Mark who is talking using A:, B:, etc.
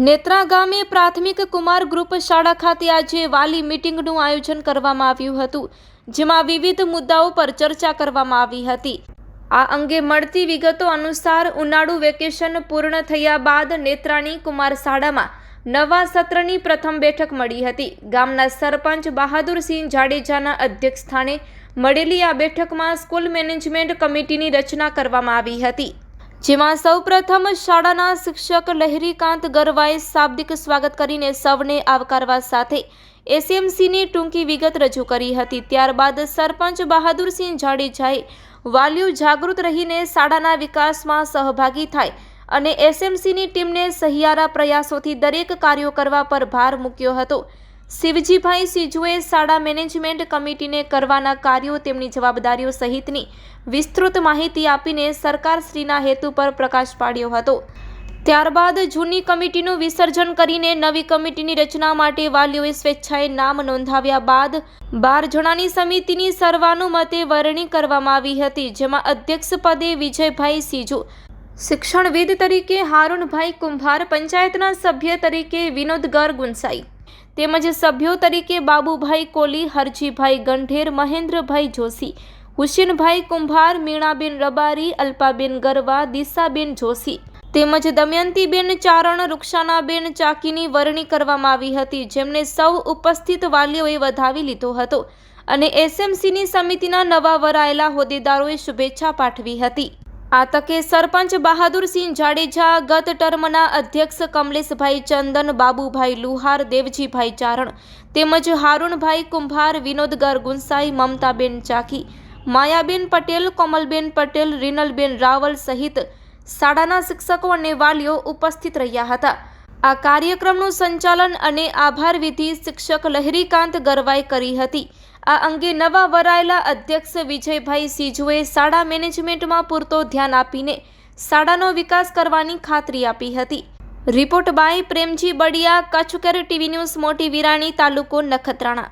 A: નેત્રા ગામે પ્રાથમિક કુમાર ગ્રુપ શાળા ખાતે આજે વાલી મીટિંગનું આયોજન કરવામાં આવ્યું હતું, જેમાં વિવિધ મુદ્દાઓ પર ચર્ચા કરવામાં આવી હતી. આ અંગે મળતી વિગતો અનુસાર ઉનાળુ વેકેશન પૂર્ણ થયા બાદ નેત્રાની કુમાર શાળામાં નવા સત્રની પ્રથમ બેઠક મળી હતી. ગામના સરપંચ બહાદુરસિંહ જાડેજાના અધ્યક્ષસ્થાને મળેલી આ બેઠકમાં સ્કૂલ મેનેજમેન્ટ કમિટીની રચના કરવામાં આવી હતી. જેમાં સૌપ્રથમ શાળાના શિક્ષક લહેરીકાંત ગરવાએ શાબ્દિક સ્વાગત કરીને સૌને આવકારવા સાથે એસએમસીની ટૂંકી વિગત રજૂ કરી હતી. ત્યારબાદ સરપંચ બહાદુરસિંહ જાડેજાએ વાલીઓ જાગૃત રહીને શાળાના વિકાસમાં સહભાગી થાય અને એસએમસીની ટીમને સહિયારા પ્રયાસોથી દરેક કાર્યો કરવા પર ભાર મૂક્યો હતો. શિવજીભાઈ સિજુએ શાળા મેનેજમેન્ટ કમિટીને કરવાના કાર્યો તેમની જવાબદારીઓ સહિતની વિસ્તૃત માહિતી આપીને સરકારશ્રીના હેતુ પર પ્રકાશ પાડ્યો હતો. ત્યારબાદ જૂની કમિટીનું વિસર્જન કરીને નવી કમિટીની રચના માટે વાલીઓએ સ્વેચ્છાએ નામ નોંધાવ્યા બાદ બાર જણાની સમિતિની સર્વાનુમતે વરણી કરવામાં આવી હતી, જેમાં અધ્યક્ષ પદે વિજયભાઈ સિજુ શિક્ષણવિદ તરીકે હારૂનભાઈ કુંભાર પંચાયતના સભ્ય તરીકે વિનોદગર ગુંસાઈ. તેમજ સભ્યો તરીકે બાબુભાઈ કોલી, હરજીભાઈ ગંઢેર, મહેન્દ્રભાઈ જોશી હુસેનભાઈ કુંભાર, મીણાબેન રબારી, અલ્પાબેન ગરવા, દિશાબેન જોશી. તેમજ દમયંતીબેન ચારણ, રૂક્ષાનાબેન ચાકીની વરણી કરવામાં આવી હતી, જેમને સૌ ઉપસ્થિત વાલીઓએ વધાવી લીધો હતો. અને એસએમસીની સમિતિના નવા વરાયેલા હોદ્દેદારોએ શુભેચ્છા પાઠવી હતી. આ તકે સરપંચ બહાદુરસિંહ જાડેજા ગત ટર્મના અધ્યક્ષ કમલેશભાઈ ચંદન, બાબુભાઈ લુહાર, દેવજીભાઈ ચારણ તેમજ હારૂણભાઈ કુંભાર, વિનોદ ગર ગુંસાઈ મમતાબેન ચાકી માયાબેન પટેલ, કોમલબેન પટેલ, રીનલબેન રાવલ સહિત શાળાના શિક્ષકો અને વાલીઓ ઉપસ્થિત રહ્યા હતા. આ કાર્યક્રમનું સંચાલન અને આભાર વિધિ શિક્ષક લહેરીકાંત ગરવાએ કરી હતી. આ અંગે નવા વરાયેલા અધ્યક્ષ વિજયભાઈ સિજુએ શાળા મેનેજમેન્ટમાં પૂરતો ધ્યાન આપીને શાળાનો વિકાસ કરવાની ખાતરી આપી હતી. રિપોર્ટ બાય પ્રેમજી બડિયા, કચ્છકેર ટીવી ન્યૂઝ, મોટી વિરાણી તાલુકો નખત્રાણા.